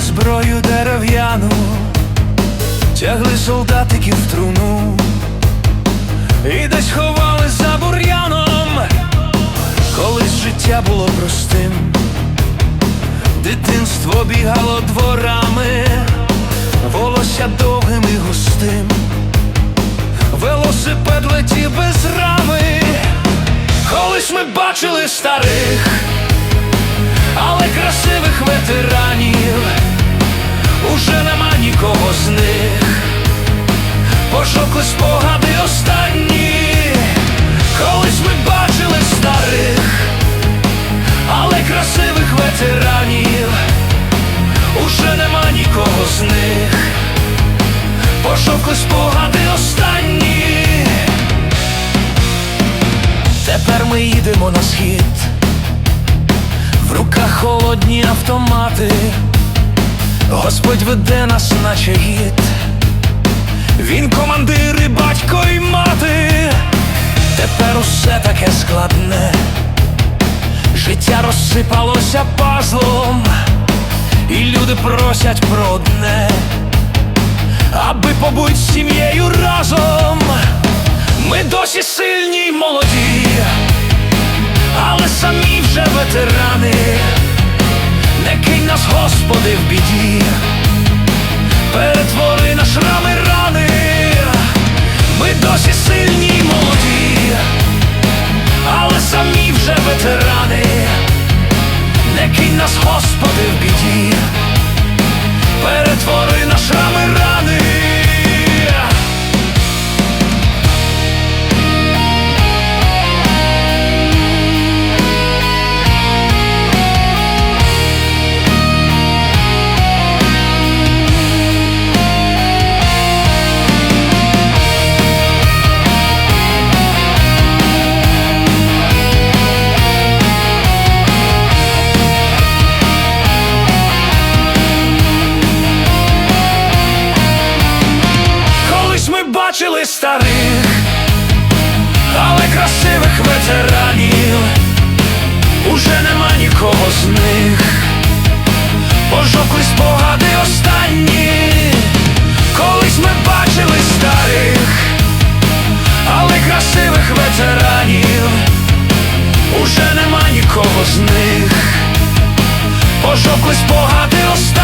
зброю дерев'яну, тягли солдатиків в труну. І десь ховали за бур'яном, колись життя було простим, дитинство бігало дворами, волосся довгим і густим, велосипед летів без рами, колись ми бачили старих. Але красивих Пожовкли спогади останні. Тепер ми їдемо на схід. В руках холодні автомати, Господь веде нас, наче гід. Він командир і батько і мати. Тепер усе таке складне. Життя розсипалося пазлом, і люди просять про одне, аби побуть з сім'єю разом. Ми досі сильні й молоді. Але самі вже ветерани, не кинь нас, Господи, в біді, перетвори на шрами рани, ми досі сильні й молоді, але самі вже ветерани, не кинь нас, Господи, в біді, старих, але красивих ветеранів. Уже нема нікого з них, пожовкли спогади останні, колись ми бачили старих, але красивих ветеранів. Уже нема нікого з них, пожовкли спогади останні.